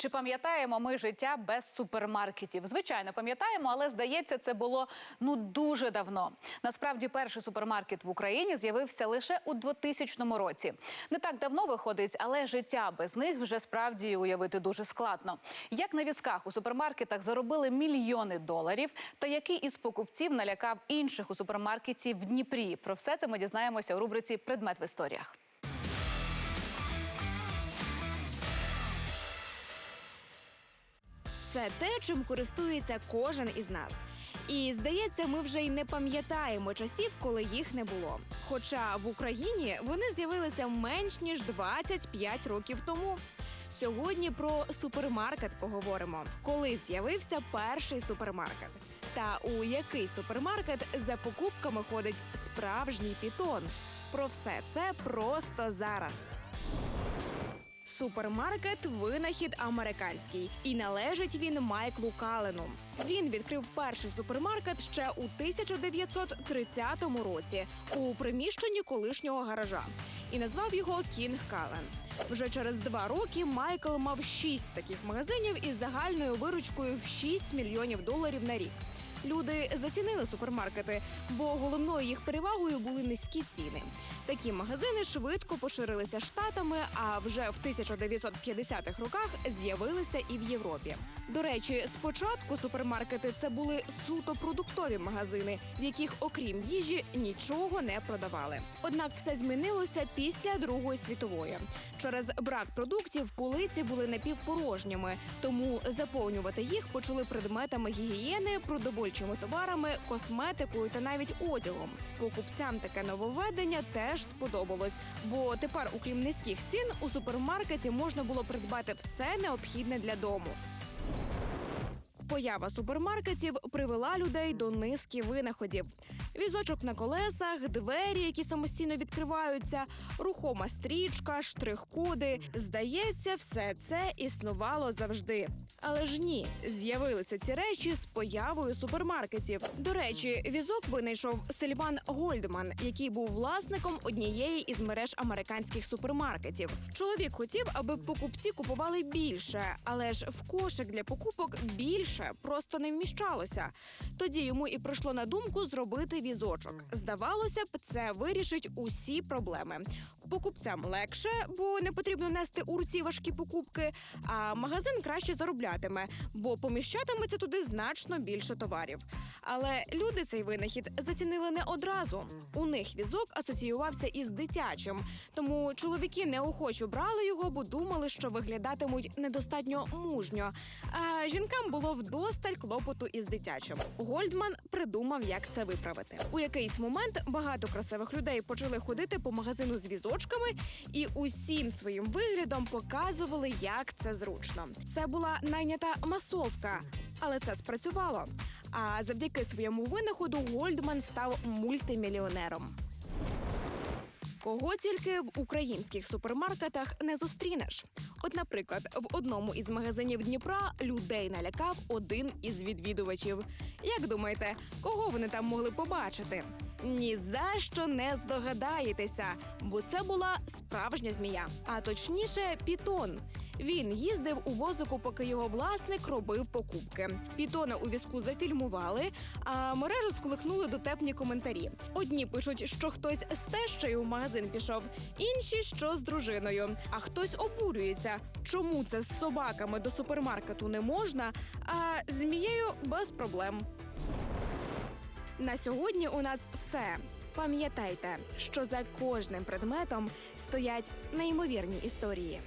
Чи пам'ятаємо ми життя без супермаркетів? Звичайно, пам'ятаємо, але здається, це було ну дуже давно. Насправді, перший супермаркет в Україні з'явився лише у 2000 році. Не так давно виходить, але життя без них вже справді уявити дуже складно. Як на візках у супермаркетах заробили мільйони доларів, та який із покупців налякав інших у супермаркеті в Дніпрі? Про все це ми дізнаємося у рубриці Предмет в історіях. Це те, чим користується кожен із нас. І здається, ми вже й не пам'ятаємо часів, коли їх не було. Хоча в Україні вони з'явилися менш ніж 25 років тому. Сьогодні про супермаркет поговоримо. Коли з'явився перший супермаркет? Та у який супермаркет за покупками ходить справжній пітон? Про все це просто зараз. Супермаркет винахід американський, і належить він Майклу Калену. Він відкрив перший супермаркет ще у 1930 році у приміщенні колишнього гаража і назвав його Кінг Кален. Вже через два роки Майкл мав шість таких магазинів із загальною виручкою в 6 мільйонів доларів на рік. Люди зацінили супермаркети, бо головною їх перевагою були низькі ціни. Такі магазини швидко поширилися штатами, а вже в 1950-х роках з'явилися і в Європі. До речі, спочатку супермаркети це були суто продуктові магазини, в яких, окрім їжі, нічого не продавали. Однак все змінилося після Другої світової. Через брак продуктів полиці були напівпорожніми, тому заповнювати їх почали предметами гігієни, продовольчими товарами, косметикою та навіть одягом. Покупцям таке нововведення теж сподобалось, бо тепер, окрім низьких цін, у супермаркеті можна було придбати все необхідне для дому. Поява супермаркетів привела людей до низки винаходів. Візочок на колесах, двері, які самостійно відкриваються, рухома стрічка, штрих-коди. Здається, все це існувало завжди. Але ж ні, з'явилися ці речі з появою супермаркетів. До речі, візок винайшов Сильван Гольдман, який був власником однієї із мереж американських супермаркетів. Чоловік хотів, аби покупці купували більше, але ж в кошик для покупок більше просто не вміщалося. Тоді йому і прийшло на думку зробити візочок. Здавалося б, це вирішить усі проблеми. Покупцям легше, бо не потрібно нести у руці важкі покупки. А магазин краще зароблятиме, бо поміщатиметься туди значно більше товарів. Але люди цей винахід зацінили не одразу. У них візок асоціювався із дитячим, тому чоловіки неохоче брали його, бо думали, що виглядатимуть недостатньо мужньо. А жінкам було вдосталь клопоту із дитячим. Гольдман придумав, як це виправити. У якийсь момент багато красивих людей почали ходити по магазину з візочками і усім своїм виглядом показували, як це зручно. Це була найнята масовка, але це спрацювало. А завдяки своєму винаходу Гольдман став мультимільйонером. Кого тільки в українських супермаркетах не зустрінеш. От, наприклад, в одному із магазинів Дніпра людей налякав один із відвідувачів. Як думаєте, кого вони там могли побачити? Ні за що не здогадаєтеся, бо це була справжня змія, а точніше, пітон. Він їздив у возику, поки його власник робив покупки. Пітона у візку зафільмували, а мережу сколихнули дотепні коментарі. Одні пишуть, що хтось з тещею в магазин пішов, інші що з дружиною. А хтось обурюється, чому це з собаками до супермаркету не можна, а змією без проблем. На сьогодні у нас все. Пам'ятайте, що за кожним предметом стоять неймовірні історії.